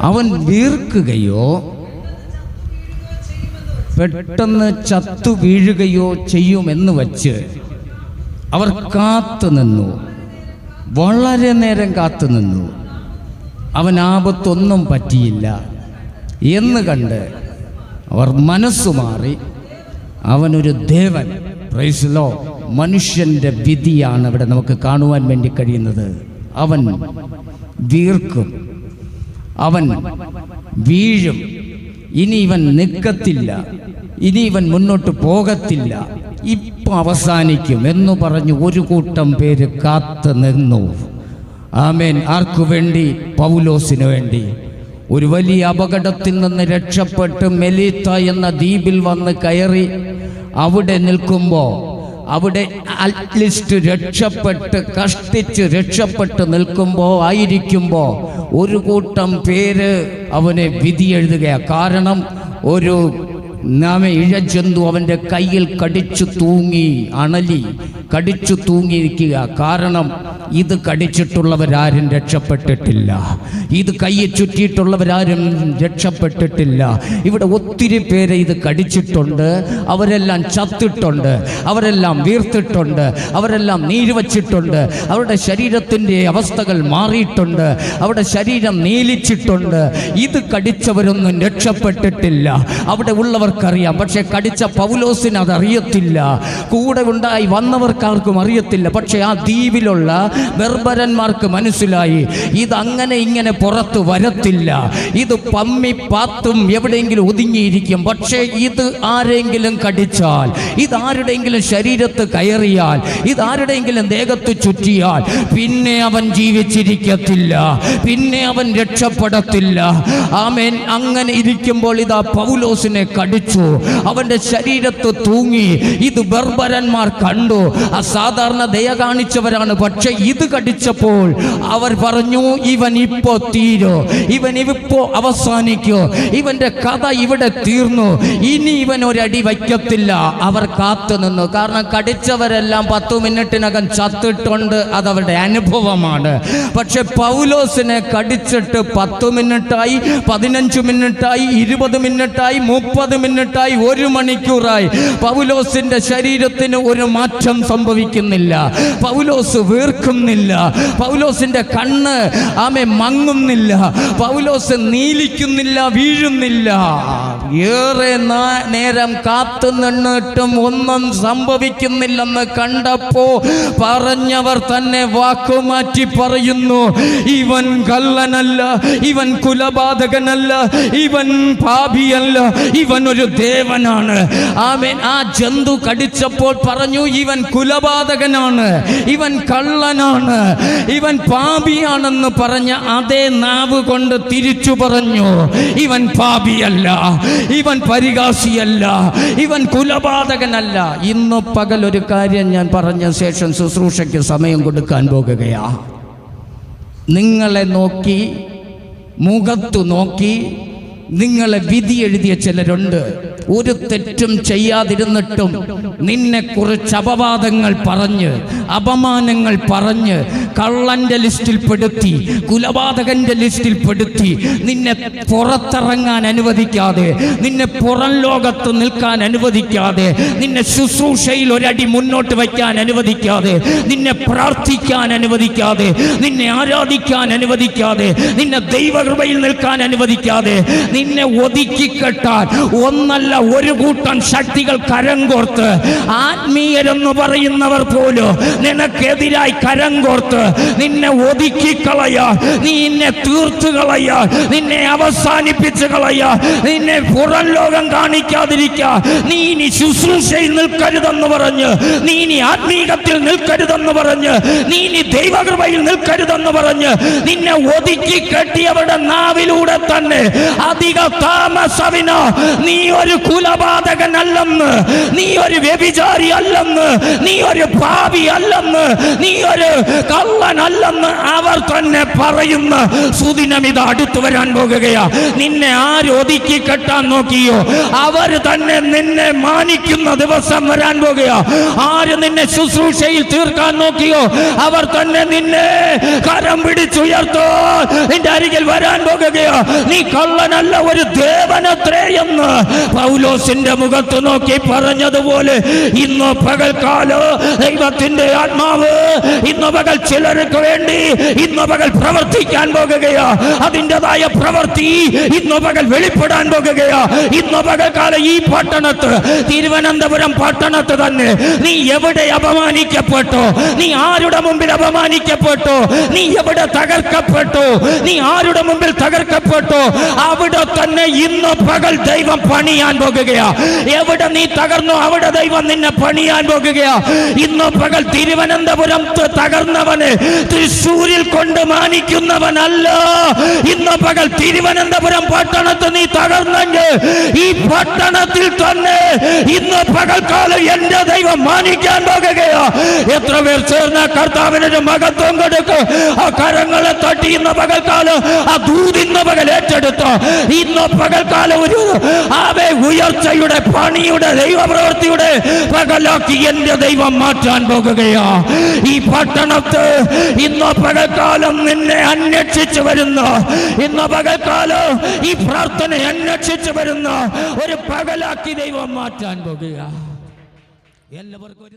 അവൻ വീർക്കുകയോ പെട്ടെന്ന് ചത്തു വീഴുകയോ ചെയ്യുമെന്ന് വച്ച് അവർ കാത്തു നിന്നു. വളരെ നേരം കാത്തു നിന്നു. അവൻ ആപത്തൊന്നും പറ്റിയില്ല. എന്ന് കണ്ട് അവർ മനസ്സു മാറി അവനൊരു ദേവൻ പ്രൈസിലോ മനുഷ്യന്റെ വിധിയാണ് ഇവിടെ നമുക്ക് കാണുവാൻ വേണ്ടി കഴിയുന്നത്. അവൻ വീർക്കും. അവൻ വീഴും. ഇനി ഇവൻ നിൽക്കത്തില്ല. ഇനി ഇവൻ മുന്നോട്ട് പോകത്തില്ല. ഇപ്പം അവസാനിക്കും എന്ന് പറഞ്ഞ് ഒരു കൂട്ടം പേര് കാത്തു നിന്നു. ആമേൻ. ആർക്കു വേണ്ടി? പൗലോസിന് വേണ്ടി. ഒരു വലിയ അപകടത്തിൽ നിന്ന് രക്ഷപ്പെട്ട് മെലീത്ത എന്ന ദ്വീപിൽ വന്ന് കയറി അവിടെ നിൽക്കുമ്പോൾ അവിടെ അറ്റ്ലിസ്റ്റ് രക്ഷപ്പെട്ട് കഷ്ടിച്ച് രക്ഷപ്പെട്ട് നിൽക്കുമ്പോൾ ആയിരിക്കുമ്പോൾ ഒരു കൂട്ടം പേര് അവനെ വിധി എഴുതുകയാണ് കാരണം ഒരു നാമ ഇഴജന്തു അവന്റെ കയ്യിൽ കടിച്ചു തൂങ്ങി അണലി കടിച്ചു തൂങ്ങിയിരിക്കുക കാരണം ഇത് കടിച്ചിട്ടുള്ളവരാരും രക്ഷപ്പെട്ടിട്ടില്ല. ഇത് കയ്യെ ചുറ്റിയിട്ടുള്ളവരാരും രക്ഷപ്പെട്ടിട്ടില്ല. ഇവിടെ ഒത്തിരി പേരെ ഇത് കടിച്ചിട്ടുണ്ട്. അവരെല്ലാം ചത്തിട്ടുണ്ട്. അവരെല്ലാം വീർത്തിട്ടുണ്ട്. അവരെല്ലാം നീര് വച്ചിട്ടുണ്ട് അവരുടെ ശരീരത്തിന്റെ അവസ്ഥകൾ മാറിയിട്ടുണ്ട്. അവരുടെ ശരീരം നീലിച്ചിട്ടുണ്ട്. ഇത് കടിച്ചവരൊന്നും രക്ഷപ്പെട്ടിട്ടില്ല. അവിടെ ഉള്ളവർക്കറിയാം. പക്ഷെ കടിച്ച പൗലോസിന് അതറിയത്തില്ല. കൂടെ ഉണ്ടായി വന്നവർക്കാർക്കും അറിയത്തില്ല. പക്ഷെ ആ ദ്വീപിലുള്ള ബർബരന്മാർക്ക് മനസ്സിലായി. ഇത് അങ്ങനെ ഇങ്ങനെ പുറത്തു വരത്തില്ല. ഇത് പമ്മി പാത്തും എവിടെയെങ്കിലും ഒതുങ്ങിയിരിക്കും. പക്ഷേ ഇത് ആരെങ്കിലും കടിച്ചാൽ ഇത് ആരുടെയെങ്കിലും ശരീരത്ത് കയറിയാൽ ഇത് ആരുടെയെങ്കിലും ദേഹത്ത് ചുറ്റിയാൽ പിന്നെ അവൻ ജീവിച്ചിരിക്കത്തില്ല. പിന്നെ അവൻ രക്ഷപ്പെടത്തില്ല. ആമേൻ. അങ്ങനെ ഇരിക്കുമ്പോൾ ഇതാ പൗലോസിനെ കടിച്ചു. അവന്റെ ശരീരത്ത് തൂങ്ങി. ഇത് ബർബരന്മാർ കണ്ടു. അസാധാരണ ദയ കാണിച്ചവരാണ്. പക്ഷെ ഇത് കടിച്ചപ്പോൾ അവർ പറഞ്ഞു ഇവൻ ഇപ്പോ തീരോ? ഇവൻ ഇപ്പോ അവസാനിക്കോ? ഇവന്റെ കഥ ഇവിടെ തീർന്നു. ഇനി ഇവൻ ഒരടി വയ്ക്കത്തില്ല. അവർ കാത്തു നിന്നു. കാരണം കടിച്ചവരെല്ലാം പത്തു മിനിറ്റിനകം ചത്തിട്ടുണ്ട്. അതവരുടെ അനുഭവമാണ്. പക്ഷെ പൗലോസിനെ കടിച്ചിട്ട് പത്ത് മിനിറ്റായി പതിനഞ്ച് മിനിറ്റായി ഇരുപത് മിനിറ്റായി മുപ്പത് മിനിറ്റായി ഒരു മണിക്കൂറായി പൗലോസിന്റെ ശരീരത്തിന് ഒരു മാറ്റം സംഭവിക്കുന്നില്ല. പൗലോസ് വീർക്കുന്നില്ല. പൗലോസിന്റെ കണ്ണ് ആമെ മങ്ങുന്നില്ല. പൗലോസ് നീലിക്കുന്നില്ല വീഴുന്നില്ല. ഏറെ നേരം കാത്തു നിന്നിട്ടും ഒന്നും സംഭവിക്കുന്നില്ലെന്ന് കണ്ടപ്പോ പറഞ്ഞവർ തന്നെ വാക്കുമാറ്റി പറയുന്നു ഇവൻ കള്ളനല്ല ഇവൻ കുലപാതകനല്ല ഇവൻ പാപിയല്ല ഇവൻ ഒരു ദേവനാണ്. ആമേൻ. ആ ജന്തു കടിച്ചപ്പോൾ പറഞ്ഞു ഇവൻ കുലപാതകനാണ് ഇവൻ കള്ളനാണ് ഇവൻ പാപിയാണെന്ന് പറഞ്ഞ അതേ നാവ് കൊണ്ട് തിരിച്ചു പറഞ്ഞു ഇവൻ പാപിയല്ല ഇവൻ പരിഹാസിയല്ല ഇവൻ കുലപാതകനല്ല. ഇന്ന് പകൽ ഒരു കാര്യം ഞാൻ പറഞ്ഞ ശേഷം ശുശ്രൂഷയ്ക്ക് സമയം കൊടുക്കാൻ പോകുകയാ. നിങ്ങളെ നോക്കി മുഖത്തു നോക്കി നിങ്ങളെ വിധി എഴുതിയ ചിലരുണ്ട്. ഒരു തെറ്റും ചെയ്യാതിരുന്നിട്ടും നിന്നെ കുറിച്ച് അപവാദങ്ങൾ പറഞ്ഞ് അപമാനങ്ങൾ പറഞ്ഞ് കള്ളന്റെ ലിസ്റ്റിൽ പെടുത്തി കുലപാതകന്റെ ലിസ്റ്റിൽ പെടുത്തി നിന്നെ പുറത്തിറങ്ങാൻ അനുവദിക്കാതെ നിന്നെ പുറം ലോകത്ത് നിൽക്കാൻ അനുവദിക്കാതെ നിന്നെ ശുശ്രൂഷയിൽ ഒരടി മുന്നോട്ട് വയ്ക്കാൻ അനുവദിക്കാതെ നിന്നെ പ്രാർത്ഥിക്കാൻ അനുവദിക്കാതെ നിന്നെ ആരാധിക്കാൻ അനുവദിക്കാതെ നിന്നെ ദൈവകൃപയിൽ നിൽക്കാൻ അനുവദിക്കാതെ നിന്നെ ഒതുക്കിക്കെട്ടാൻ ഒന്നല്ല ഒരു കൂട്ടം ശക്തികൾ കരം കോർത്ത് ആത്മീയരെന്ന് പറയുന്നവർ പോലും നിനക്കെതിരായി കരം കോർത്ത് നിന്നെ ഒതുക്കിക്കളയാ നീ നിന്നെ തീർത്തു കളയാ നിന്നെ അവസാനിപ്പിച്ച് കളയാ നിന്നെ പുറം ലോകം കാണിക്കാതിരിക്ക. നീ ഇനി ശുശ്രൂഷയിൽ നിൽക്കരുതെന്ന് പറഞ്ഞ് നീ ഇനി ആത്മീകത്തിൽ നിൽക്കരുതെന്ന് പറഞ്ഞ് നീ ഇനി ദൈവകൃപയിൽ നിൽക്കരുതെന്ന് പറഞ്ഞ് നിന്നെ ഒതുക്കി കെട്ടിയവരുടെ നാവിലൂടെ തന്നെ അധിക താമസവിന് നീ ഒരു കുലപാതകനല്ലെന്ന് നീ ഒരു വ്യഭിചാരി അല്ലെന്ന് നീ ഒരു പാപി അല്ലെന്ന് നീ ഒരു കള്ളനല്ലെന്ന് അവർ തന്നെ പറയുന്ന. സുദിനം ഇത് അടുത്തു വരാൻ പോകുകയാ. നിന്നെ ആര് ഒതുക്കി കെട്ടാൻ നോക്കിയോ? അവർ തന്നെ നിന്നെ മാനിക്കുന്ന ദിവസം വരാൻ പോകുകയാ. ആര് നിന്നെ ശുശ്രൂഷയിൽ തീർക്കാൻ നോക്കിയോ? അവർ തന്നെ നിന്നെ കരം പിടിച്ചുയർത്തോ. നിന്റെ അരികിൽ വരാൻ പോകുകയോ. നീ കള്ളനല്ല ഒരു ദേവനത്രേ എന്ന് പൗലോസിന്റെ മുഖത്ത് നോക്കി പറഞ്ഞതുപോലെ ഇന്ന് പകൽക്കാല ദൈവത്തിന്റെ ആത്മാവ് ഇന്ന് പകൽ ചിലർക്ക് വേണ്ടി ഇന്ന് പകൽ പ്രവർത്തിക്കാൻ പോകുകയാ. അതിന്റെതായ പ്രവൃത്തി ഇന്ന് പകൽ വെളിപ്പെടാൻ പോകുകയാ. ഇന്ന് പകൽക്കാലം ഈ പട്ടണത്ത് തിരുവനന്തപുരം പട്ടണത്ത് തന്നെ നീ എവിടെ അപമാനിക്കപ്പെട്ടോ? നീ ആരുടെ മുമ്പിൽ അപമാനിക്കപ്പെട്ടോ? നീ എവിടെ തകർക്കപ്പെട്ടോ? നീ ആരുടെ മുമ്പിൽ തകർക്കപ്പെട്ടോ? അവിടെ തന്നെ ഇന്ന് പകൽ ദൈവം പണിയാൻ പോകുകയാ. എവിടെ നീ തകർന്നു അവിടെ ദൈവം നിന്നെ പണിയാൻ പോകുകയാ. ഇന്ന് പകൽ തിരുവനന്തപുരം തകർന്നവന് തൃശ്ശൂരിൽ കൊണ്ട് മാനിക്കുന്നവനല്ല. ഇന്ന് പകൽ തിരുവനന്തപുരം പട്ടണത്ത് നീ തകർന്നെങ്കിൽ ഈ പട്ടണത്തിൽ തന്നെ ഇന്ന് പകൽക്കാലം എന്റെ ദൈവം മാനിക്കാൻ പോകുകയോ. എത്ര പേർ ചേർന്ന കർത്താവിനൊരു മകത്വം കൊടുക്കും. ആ കരങ്ങളെ തട്ടി ഇന്ന് പകൽക്കാലം ആ ദൂതിന്ന് പകൽ ഏറ്റെടുത്തോ. ഇന്ന് പകൽക്കാലം ഒരു ആവെ ഉയർച്ചയുടെ പണിയുടെ ദൈവപ്രവൃത്തിയുടെ പകലാക്കി എന്റെ ദൈവം മാറ്റാൻ പോകുകയോ. ഈ പട്ടണത്ത് ഇന്ന് പകൽക്കാലം നിന്നെ അന്വേഷിച്ചു വരുന്നു. ഇന്ന് പകൽക്കാലം ഈ പ്രാർത്ഥന അന്വേഷിച്ചു വരുന്ന ഒരു പകലാക്കി ദൈവം മാറ്റാൻ പോകുക. എല്ലാവർക്കും ഒരു